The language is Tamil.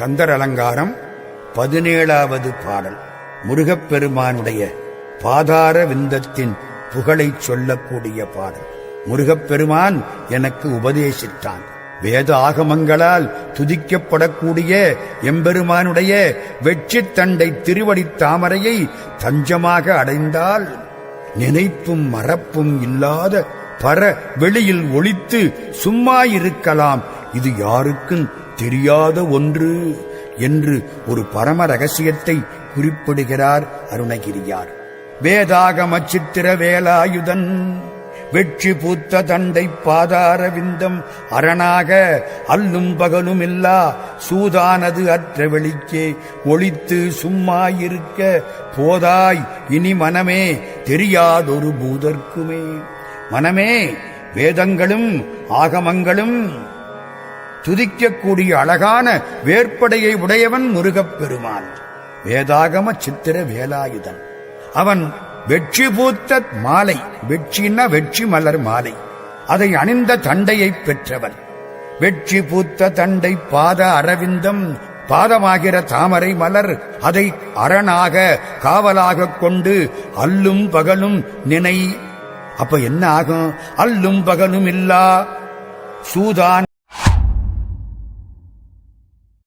கந்தர் அலங்காரம் பதினேழாவது பாடல். முருகப்பெருமானுடைய பாதார விந்தத்தின் புகழைச் சொல்லக்கூடிய பாடல். முருகப்பெருமான் எனக்கு உபதேசித்தான். வேத ஆகமங்களால் துதிக்கப்படக்கூடிய எம்பெருமானுடைய வெற்றித் தண்டை திருவடி தாமரையை தஞ்சமாக அடைந்தால் நினைப்பும் மறப்பும் இல்லாத பர வெளியில் ஒளித்து சும்மா இருக்கலாம் இது யாருக்கும் தெரியாத ஒன்று என்று ஒரு பரம ரகசியத்தை குறிப்பிடுகிறார் அருணகிரியார். வேதாகம சித்திர வேலாயுதன் வெற்றி பூத்த தண்டை பாதார விந்தம் அரணாக அல்லும் பகலும் இல்லா சூதானது அற்ற வெளிக்கே ஒளித்து சும்மா இருக்க போதாய் இனி மனமே தெரியாதொரு பூதர்க்குமே. மனமே வேதங்களும் ஆகமங்களும் துதிக்கக்கூடிய அழகான வேற்படையை உடையவன் முருகப்பெருமான். வேதாகம சித்திர வேலாயுதன் அவன் வெற்றி பூத்த மாலை வெற்றின்னா வெற்றி மலர் மாலை. அதை அணிந்த தண்டையைப் பெற்றவன். வெற்றி பூத்த தண்டை பாத அரவிந்தம் பாதமாகிற தாமரை மலர் அதை அரணாக காவலாக கொண்டு அல்லும் பகலும் நினை. அப்ப என்ன ஆகும்? அல்லும் பகலும் இல்லா சூதான்